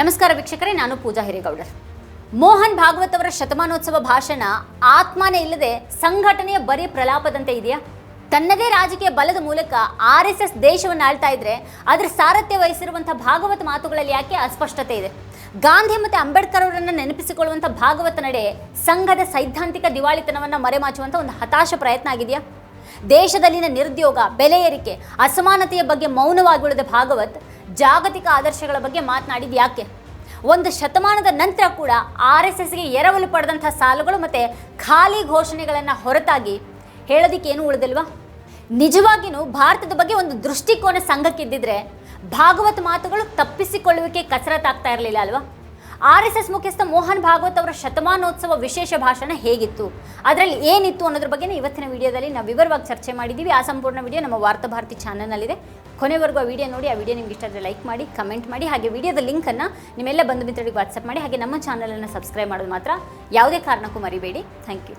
ನಮಸ್ಕಾರ ವೀಕ್ಷಕರೇ, ನಾನು ಪೂಜಾ ಹಿರೇಗೌಡರ್. ಮೋಹನ್ ಭಾಗವತ್ ಅವರ ಶತಮಾನೋತ್ಸವ ಭಾಷಣ ಆತ್ಮನೇ ಇಲ್ಲದೆ ಸಂಘಟನೆಯ ಬರೀ ಪ್ರಲಾಪದಂತೆ ಇದೆಯಾ? ತನ್ನದೇ ರಾಜಕೀಯ ಬಲದ ಮೂಲಕ ಆರ್ ಎಸ್ ಎಸ್ ದೇಶವನ್ನು ಆಳ್ತಾ ಇದ್ರೆ ಅದರ ಸಾರಥ್ಯ ವಹಿಸಿರುವಂತಹ ಭಾಗವತ್ ಮಾತುಗಳಲ್ಲಿ ಯಾಕೆ ಅಸ್ಪಷ್ಟತೆ ಇದೆ? ಗಾಂಧಿ ಮತ್ತು ಅಂಬೇಡ್ಕರ್ ಅವರನ್ನು ನೆನಪಿಸಿಕೊಳ್ಳುವಂಥ ಭಾಗವತ ನಡೆ ಸಂಘದ ಸೈದ್ಧಾಂತಿಕ ದಿವಾಳಿತನವನ್ನು ಮರೆಮಾಚುವಂಥ ಒಂದು ಹತಾಶ ಪ್ರಯತ್ನ ಆಗಿದೆಯಾ? ದೇಶದಲ್ಲಿನ ನಿರುದ್ಯೋಗ, ಬೆಲೆ ಏರಿಕೆ, ಅಸಮಾನತೆಯ ಬಗ್ಗೆ ಮೌನವಾಗಿ ಉಳಿದ ಭಾಗವತ್ ಜಾಗತಿಕ ಆದರ್ಶಗಳ ಬಗ್ಗೆ ಮಾತನಾಡಿದ ಯಾಕೆ? ಒಂದು ಶತಮಾನದ ನಂತರ ಕೂಡ ಆರ್ ಎಸ್ ಎಸ್ಗೆ ಎರವಲು ಪಡೆದಂಥ ಸಾಲುಗಳು ಮತ್ತು ಖಾಲಿ ಘೋಷಣೆಗಳನ್ನು ಹೊರತಾಗಿ ಹೇಳೋದಕ್ಕೆ ಏನು ಉಳಿದಿಲ್ವಾ? ನಿಜವಾಗಿಯೂ ಭಾರತದ ಬಗ್ಗೆ ಒಂದು ದೃಷ್ಟಿಕೋನ ಸಂಘಕ್ಕಿದ್ದಿದ್ರೆ ಭಾಗವತ್ ಮಾತುಗಳು ತಪ್ಪಿಸಿಕೊಳ್ಳುವಿಕೆ ಕಸರತ್ತಾಗ್ತಾ ಇರಲಿಲ್ಲ ಅಲ್ವಾ? ಆರ್ ಎಸ್ ಎಸ್ ಮುಖ್ಯಸ್ಥ ಮೋಹನ್ ಭಾಗವತ್ ಅವರ ಶತಮಾನೋತ್ಸವ ವಿಶೇಷ ಭಾಷಣ ಹೇಗಿತ್ತು? ಅದರಲ್ಲಿ ಏನಿತ್ತು ಅನ್ನೋದ್ರ ಬಗ್ಗೆ ಇವತ್ತಿನ ವಿಡಿಯೋದಲ್ಲಿ ನಾವು ವಿವರವಾಗಿ ಚರ್ಚೆ ಮಾಡಿದ್ದೀವಿ ಆ ಸಂಪೂರ್ಣ ವಿಡಿಯೋ ನಮ್ಮ ವಾರ್ತಾ ಭಾರತಿ ಚಾನಲ್ನಲ್ಲಿದೆ. ಕೊನೆವರೆಗೂ ಆ ವಿಡಿಯೋ ನೋಡಿ, ಆ ವಿಡಿಯೋ ನಿಮ್ಗೆ ಇಷ್ಟ ಆದರೆ ಲೈಕ್ ಮಾಡಿ, ಕಮೆಂಟ್ ಮಾಡಿ, ಹಾಗೆ ವಿಡಿಯೋದ ಲಿಂಕನ್ನು ನಿಮ್ಮೆಲ್ಲ ಬಂಧು ಮಿತ್ರರಿಗೆ ವಾಟ್ಸಪ್ ಮಾಡಿ, ಹಾಗೆ ನಮ್ಮ ಚಾನಲನ್ನು ಸಬ್ಸ್ಕ್ರೈಬ್ ಮಾಡೋದು ಮಾತ್ರ. ಯಾವುದೇ ಕಾರಣಕ್ಕೂ ಮರಿಬೇಡಿ. Thank you.